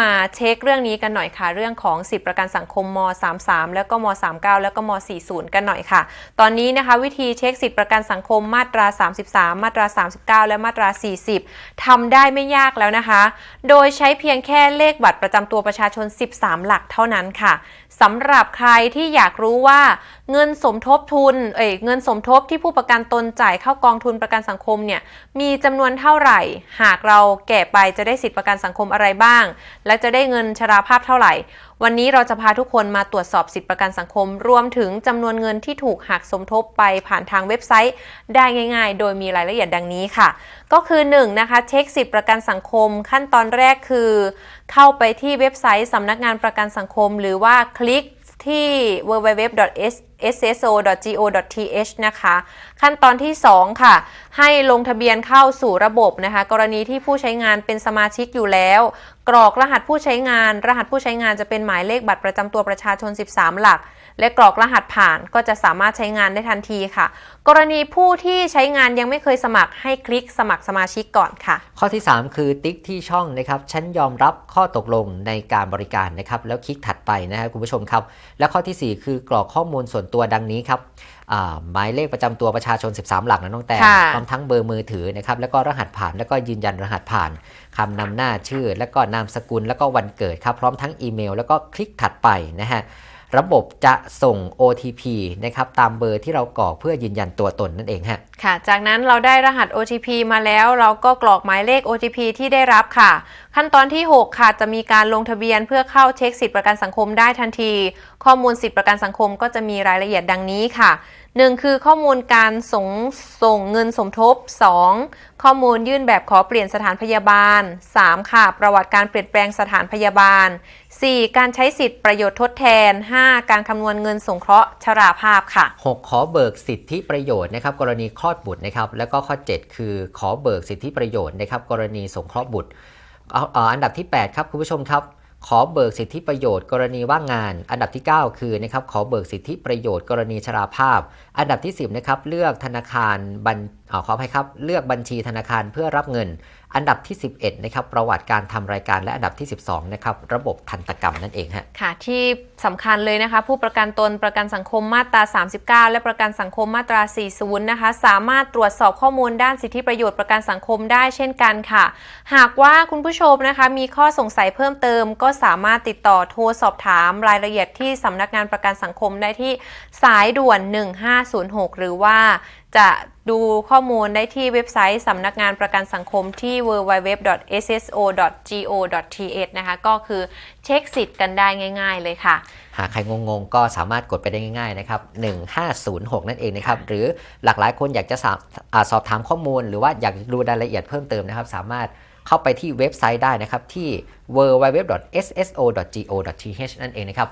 มาเช็คเรื่องนี้กันหน่อยค่ะ เรื่องของสิทธิประกันสังคมม 33 แล้วก็ม 39 แล้วก็ม 40 กันหน่อยค่ะ ตอนนี้นะคะวิธีเช็คสิทธิประกันสังคมมาตรา 33 มาตรา 39 และมาตรา 40ทำได้ไม่ยากแล้วนะคะ โดยใช้เพียงแค่เลขบัตรประจำตัวประชาชน 13 หลักเท่านั้นค่ะสำหรับใครที่อยากรู้ว่าเงินสมทบทุน เอ้ยเงินสมทบที่ผู้ประกันตนจ่ายเข้ากองทุนประกันสังคมเนี่ยมีจำนวนเท่าไหร่ หากเราแก่ไปจะได้สิทธิประกันสังคมอะไรบ้างและจะได้เงินชราภาพเท่าไหร่ วันนี้เราจะพาทุกคนมาตรวจสอบสิทธิประกันสังคม รวมถึงจำนวนเงินที่ถูกหักสมทบไปผ่านทางเว็บไซต์ ได้ง่าย ๆ โดยมีรายละเอียดดังนี้ค่ะ ก็คือ1นะคะเช็คสิทธิประกันสังคม ขั้นตอนแรกคือ เข้าไปที่เว็บไซต์สำนักงานประกันสังคม หรือว่าคลิกที่ www.sso.go.th นะคะ ขั้นตอนที่ 2 ค่ะ ให้ลงทะเบียนเข้าสู่ระบบนะคะ กรณีที่ผู้ใช้งานเป็นสมาชิกอยู่แล้ว กรอกรหัสผู้ใช้งาน รหัสผู้ใช้งานจะเป็นหมายเลขบัตรประจำตัวประชาชน 13 หลัก และกรอกรหัสผ่านก็จะสามารถใช้งานได้ทันทีค่ะ กรณีผู้ที่ใช้งานยังไม่เคยสมัครให้คลิกสมัครสมาชิกก่อนค่ะ ข้อที่ 3 คือติ๊กที่ช่องนะครับฉันยอมรับข้อตกลงในการบริการนะครับแล้วคลิกถัดไปนะครับคุณผู้ชมครับ และข้อทีสี่4 คือกรอกข้อมูลส่วนตัวดังนี้ครับ หมายเลขประจำตัวประชาชน 13 หลักนะน้องแต่ค่ะพร้อมทั้งเบอร์มือถือนะครับแล้วก็รหัสผ่านแล้วก็ยืนยันรหัสผ่านคำนำหน้าชื่อ แล้วก็นามสกุลแล้วก็วันเกิดครับพร้อมทั้งอีเมล แล้วก็คลิกถัดไปนะฮะ ระบบจะส่ง OTP นะครับตามเบอร์ที่เรากรอกเพื่อยืนยันตัวตนนั่นเองฮะค่ะ จากนั้นเราได้รหัส OTP มาแล้วเราก็กรอกหมายเลข OTP ที่ได้รับค่ะ ขั้นตอนที่ 6 ค่ะ จะมีการลงทะเบียนเพื่อเข้าเช็คสิทธิประกันสังคมได้ทันที ข้อมูลสิทธิประกันสังคมก็จะมีรายละเอียดดังนี้ค่ะ 1 คือข้อมูลการส่งส่งเงินสมทบ 2 ข้อมูลยื่นแบบขอเปลี่ยนสถานพยาบาล 3 ค่ะ ประวัติการเปลี่ยนแปลงสถานพยาบาล 4 การใช้สิทธิประโยชน์ทดแทน 5 การคำนวณเงินสงเคราะห์ชราภาพค่ะ 6 ขอเบิกสิทธิประโยชน์นะครับกรณีคลอดบุตรนะครับแล้วก็ข้อ 7 คือขอเบิกสิทธิประโยชน์นะครับกรณีสงเคราะห์บุตรอ,อ,อันดับที่ 8 ครับคุณผู้ชมครับ ขอเบิกสิทธิประโยชน์กรณีว่างงาน อันดับที่ 9 คือนะครับขอเบิกสิทธิประโยชน์กรณีชราภาพ อันดับที่ 10นะครับเลือกธนาคารบัญอ่าขออภัยครับเลือกบัญชีธนาคารเพื่อรับเงิน อันดับที่ 11นะครับประวัติการทำรายการและอันดับที่ 12นะครับระบบทันตกรรมนั่นเองฮะค่ะที่สำคัญเลยนะคะ ผู้ประกันตนประกันสังคมมาตรา 39 และประกันสังคมมาตรา 40 นะคะ สามารถตรวจสอบข้อมูลด้านสิทธิประโยชน์ประกันสังคมได้เช่นกันค่ะ หากว่าคุณผู้ชมนะคะมีข้อสงสัยเพิ่มเติม ก็สามารถติดต่อโทรสอบถามรายละเอียดที่สำนักงานประกันสังคมได้ที่สายด่วน 1506 หรือว่า จะดูข้อมูลได้ที่เว็บไซต์สำนักงานประกันสังคมที่ www.sso.go.th นะคะ ก็คือเช็คสิทธิ์กันได้ง่าย ๆ เลยค่ะ หากใครงงๆ ก็สามารถกดไปได้ง่ายๆ นะครับ 1506 นั่นเองนะครับ หรือหลากหลายคนอยากจะสอบอสอบถามข้อมูล หรือว่าอยากดูรายละเอียดเพิ่มเติมนะครับ สามารถเข้าไปที่เว็บไซต์ได้นะครับที่ www.sso.go.th นั่นเองนะครับ